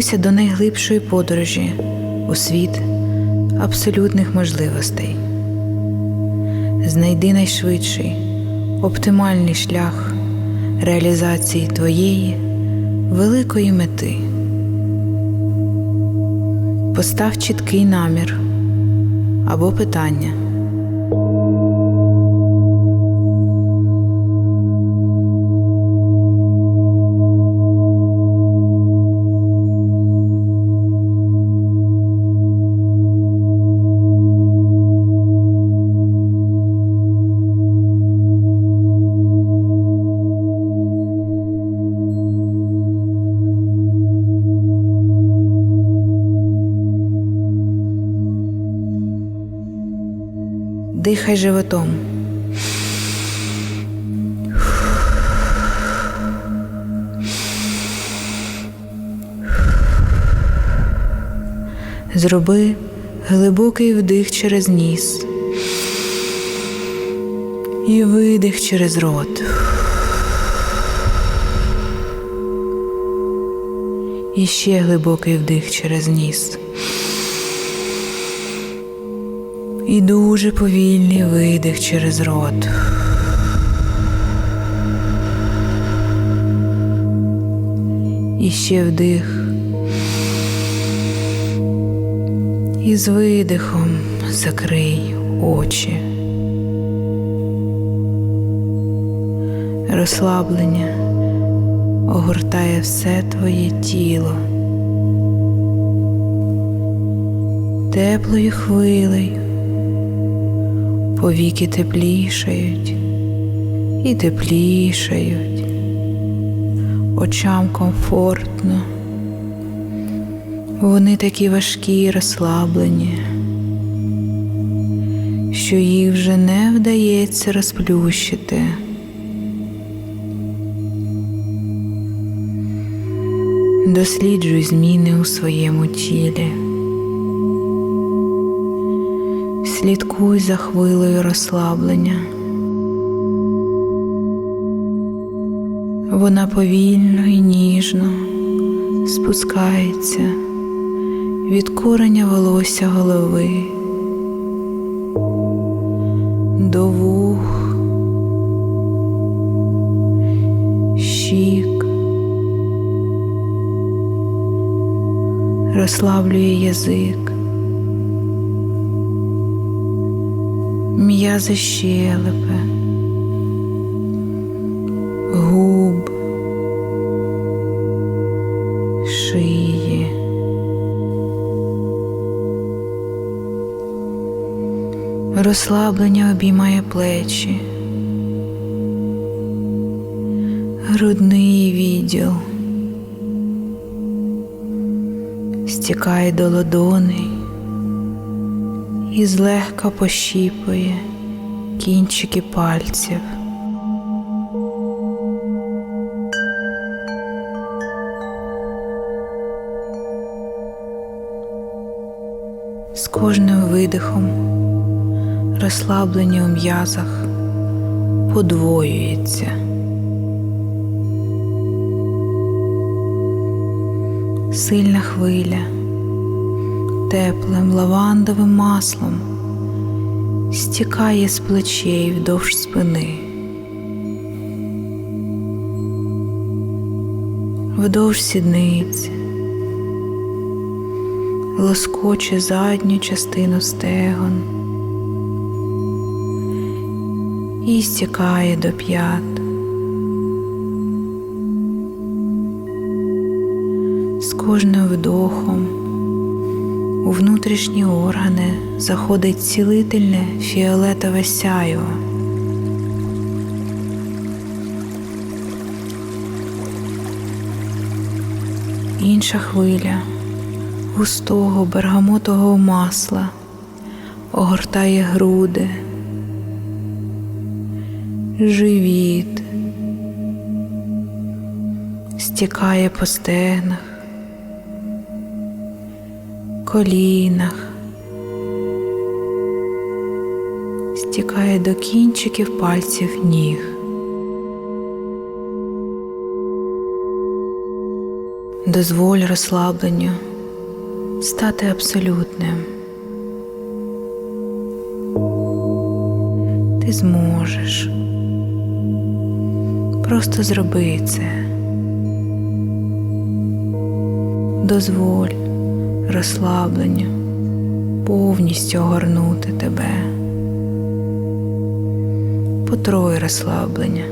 Готуйся до найглибшої подорожі у світ абсолютних можливостей. Знайди найшвидший, оптимальний шлях реалізації твоєї великої мети. Постав чіткий намір або питання. Дихай животом. Зроби глибокий вдих через ніс і видих через рот. І ще глибокий вдих через ніс. І дуже повільний видих через рот. І ще вдих. І з видихом закрий очі. Розслаблення огортає все твоє тіло. Теплою хвилею повіки теплішають і теплішають, очам комфортно, вони такі важкі й розслаблені, що їх вже не вдається розплющити. Досліджуй зміни у своєму тілі. Слідкуй за хвилею розслаблення. Вона повільно і ніжно спускається від кореня волосся голови до вух, щік, розслаблює язик. М'язи щелепи, губ, шиї. Розслаблення обіймає плечі, грудний відділ, стікає до ладоней і злегка пощіпує кінчики пальців. З кожним видихом розслаблення у м'язах подвоюється. Сильна хвиля теплим лавандовим маслом стікає з плечей вдовж спини, вдовж сідниць, лоскоче задню частину стегон і стікає до п'ят. З кожним вдохом у внутрішні органи заходить цілительне фіолетове сяйво. Інша хвиля густого бергамотового масла огортає груди, живіт, стікає по стегнах колінах, стікає до кінчиків пальців ніг, Дозволь розслабленню стати абсолютним. Ти зможеш. Просто зроби це. Дозволь розслабленню повністю огорнути тебе. Потрой розслаблення.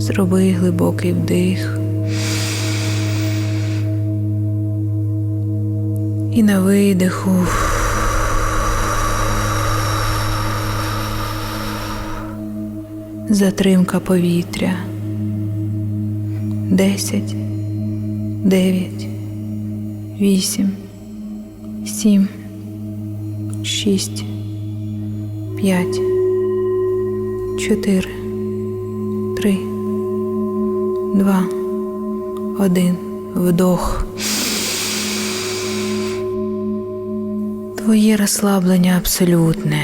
Зроби глибокий вдих. І на видиху. Затримка повітря. Десять, дев'ять, вісім, сім, шість, п'ять, чотири, три, два, один. Вдох. Твоє розслаблення абсолютне.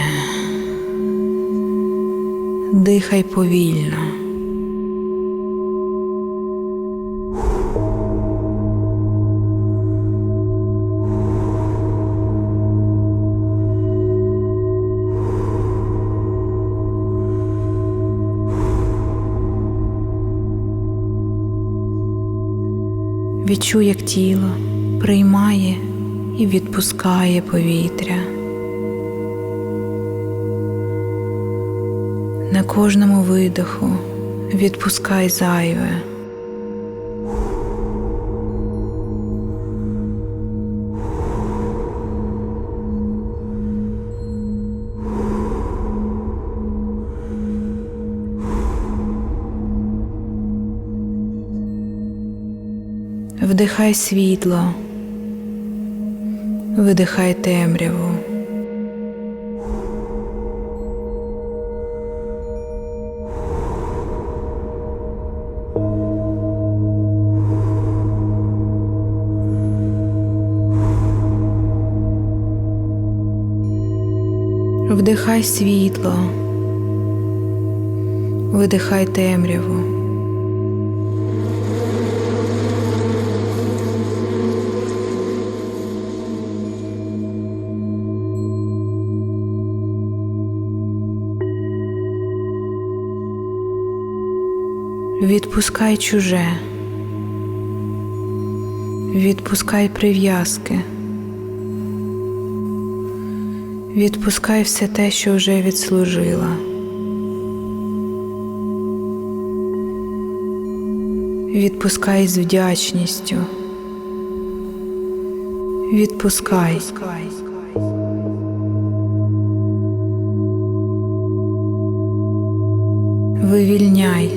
Дихай повільно. Відчуй, як тіло приймає і відпускає повітря. На кожному видиху відпускай зайве. Вдихай світло, видихай темряву. Вдихай світло, видихай темряву. Відпускай чуже, відпускай прив'язки, відпускай все те, що вже відслужила. Відпускай з вдячністю. Відпускай. Вивільняй.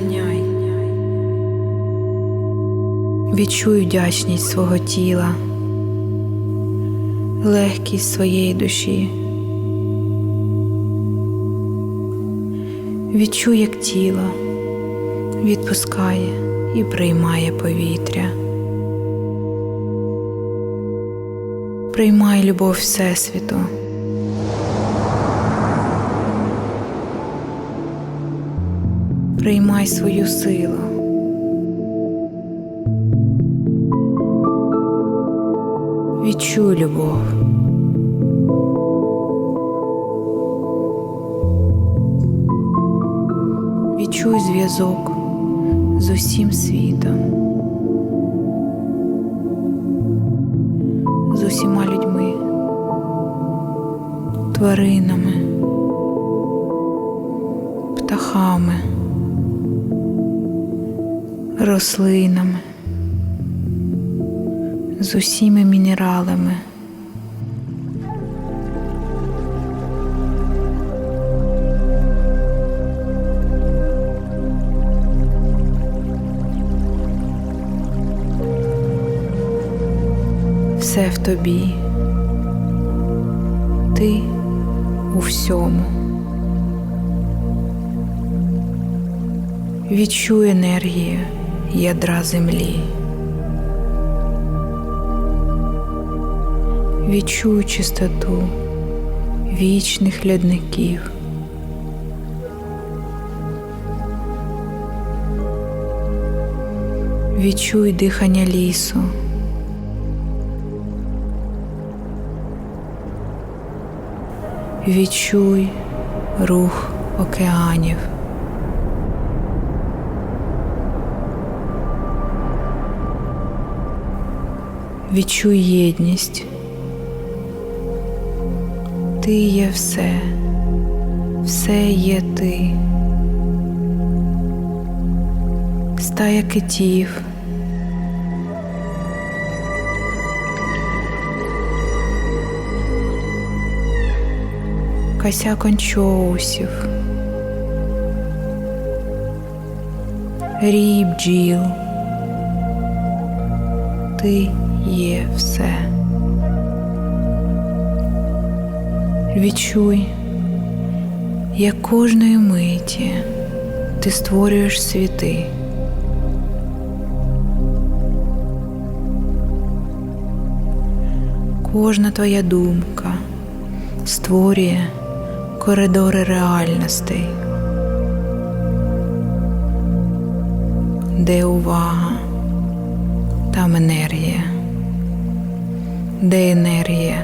Відчуй вдячність свого тіла, легкість своєї душі. Відчуй, як тіло відпускає і приймає повітря. Приймай любов Всесвіту. Приймай свою силу. Відчуй любов. Відчуй зв'язок з усім світом, з усіма людьми, тваринами, птахами, рослинами з усіма мінералами. все в тобі, ти у всьому. Відчуй енергію ядра землі. Відчуй чистоту вічних лядників. Відчуй дихання лісу. Відчуй рух океанів. Відчуй єдність. Ти є все, все є ти. Стая китів. Косяк анчоусів. Рій бджіл. Ти є все. Відчуй, як кожної миті ти створюєш світи. Кожна твоя думка створює коридори реальностей, де увага, там енергія, де енергія,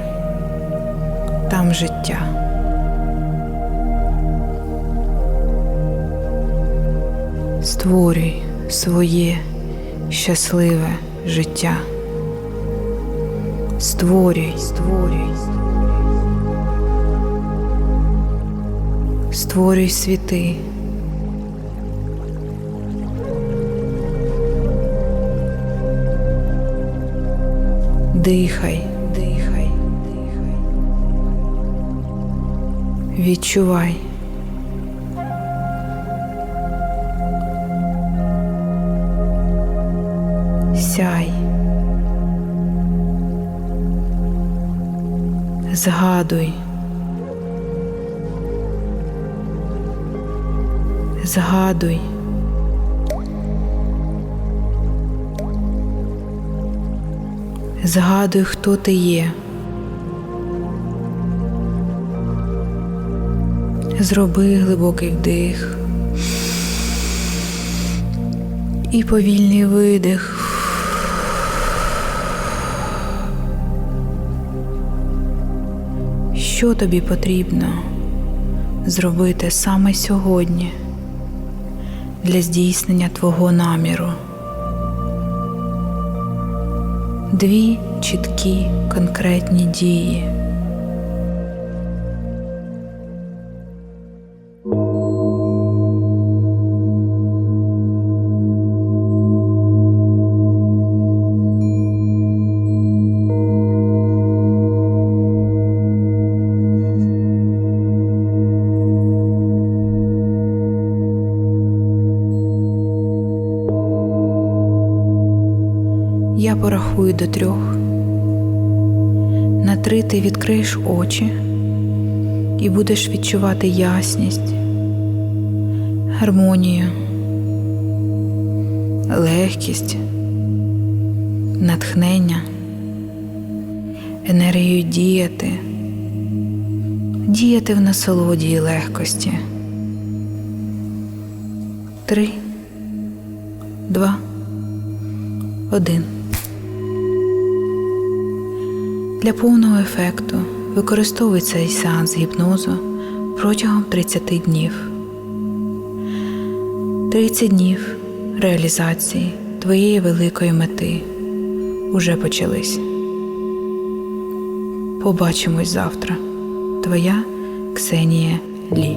там життя. Створюй своє щасливе життя. Створюй, створюй. Створюй світи. Дихай, дихай, дихай. Відчувай. Сяй. Згадуй. Згадуй. Згадуй, хто ти є. Зроби глибокий вдих і повільний видих. Що тобі потрібно зробити саме сьогодні для здійснення твого наміру? Дві чіткі конкретні дії. Порахую до трьох. На три ти відкриєш очі і будеш відчувати ясність, гармонію, легкість, натхнення, енергію діяти, діяти в насолоді і легкості. Три, два, один. Для повного ефекту використовуй цей сеанс гіпнозу протягом 30 днів. 30 днів реалізації твоєї великої мети уже почались. Побачимось завтра. Твоя Ксенія Лі.